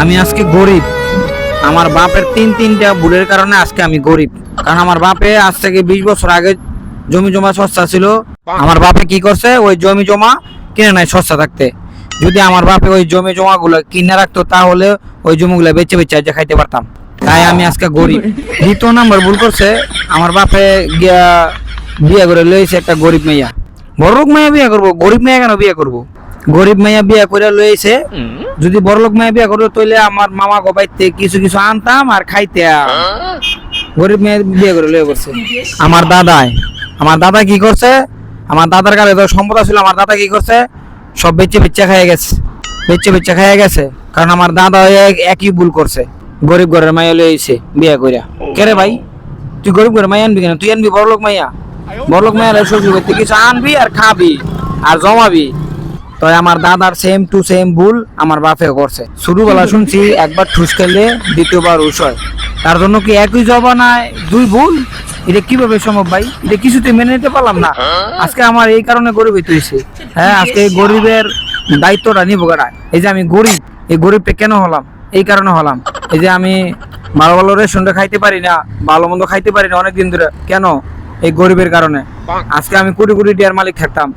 আমি আজকে গরিব। আমার বাপের তিন তিনটা ভুলের কারণে আজকে আমি গরিব। কারণ আমার বাপে আজ থেকে বিশ বছর আগে জমি জমা সস্তা ছিল। আমার বাপে কি করছে? ওই জমি জমা কিনে নেয় সস্তা থাকতে। যদি আমার বাপে ওই জমি জমাগুলো কিনে রাখতো, তাহলে ওই জমিগুলো বেচে বেচে আজ খাইতে পারতাম। তাই আমি আজকে গরিব। দ্বিতীয় নাম্বার ভুল করছে, আমার বাপে গিয়া বিয়ে করে লইছে একটা গরিব মেয়া বড়লোক মেয়া বিয়ে করব, গরিব মেয়া কেন বিয়ে করব? গরিব মেয়া বিয়ে করে লইছে যদি বড়লোক মেয়ে বিয়া করতো তাহলে আমার মামা গোবাইতে কিছু কিছু আনতাম আর খাইতে। গরিব মেয়ে বিয়ে করে লয়ে করছে আমার দাদাই আমার দাদা কি করছে? আমার দাদার কাছে তো সম্পদ ছিল আমার দাদা কি করছে? সব বেচে বেচে খাইয়ে গেছে। বেচে বেচে খাইয়ে গেছে। কারণ আমার দাদা এক- একই ভুল করছে। গরিব ঘরের মাইয়া লইছে বিয়ে কইরা। কে রে ভাই? তুই গরিব ঘরের মাইয়া আনবি কেন? তুই আনবি বড়লোক মাইয়া? বড়লোক মাইয়া শ্বশুর করতে কিছু আনবি আর খাবি আর জমাবি। তো আমার দাদার সেম টু সেম ভুল আমার বাপে করছে। ছোটবেলা শুনছি একবার ঠুস খেলে দ্বিতীয়বার উস হয়। তার জন্য কি একই জবানায় দুই ভুল? এটা কীভাবে সম্ভব ভাই? এটা কিছুতে মেনে নিতে পারলাম না। আজকে আমার এই কারণে গরিব হয়েছে। হ্যাঁ আজকে এই গরিবের দায়িত্বটা নিবো কারা এই যে আমি গরিব, এই গরিবটা কেন হলাম? এই কারণে হলাম। এই যে আমি ভালো ভালো রেশনটা খাইতে পারি না, ভালো মন্দ খাইতে পারি না অনেকদিন ধরে। কেন? এই গরিবের কারণে। আজকে আমি কোটি কোটি টিয়ার মালিক থাকতাম।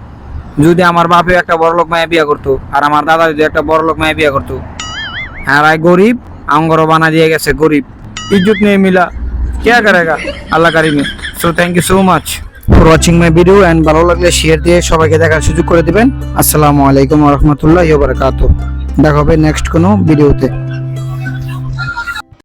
যদি আমার বাপে একটা বড়লোক মায়া বিয়া করতো, আর আমার দাদা যদি একটা বড়লোক মায়া বিয়া করতো। হ্যাঁ আর আই গরিব আঙ্গর বানা দিয়ে গেছে, গরিব। ইজ্জত নেই মিলা, কে করেগা আল্লাহ কারিমে। So thank you so much for watching my video and ভালো লাগলে শেয়ার দিয়ে সবাইকে দেখার সুযোগ করে দেবেন। আসসালামু আলাইকুম রহমতুল্লাহ বারাকাতু দেখা হবে নেক্সট কোনো ভিডিওতে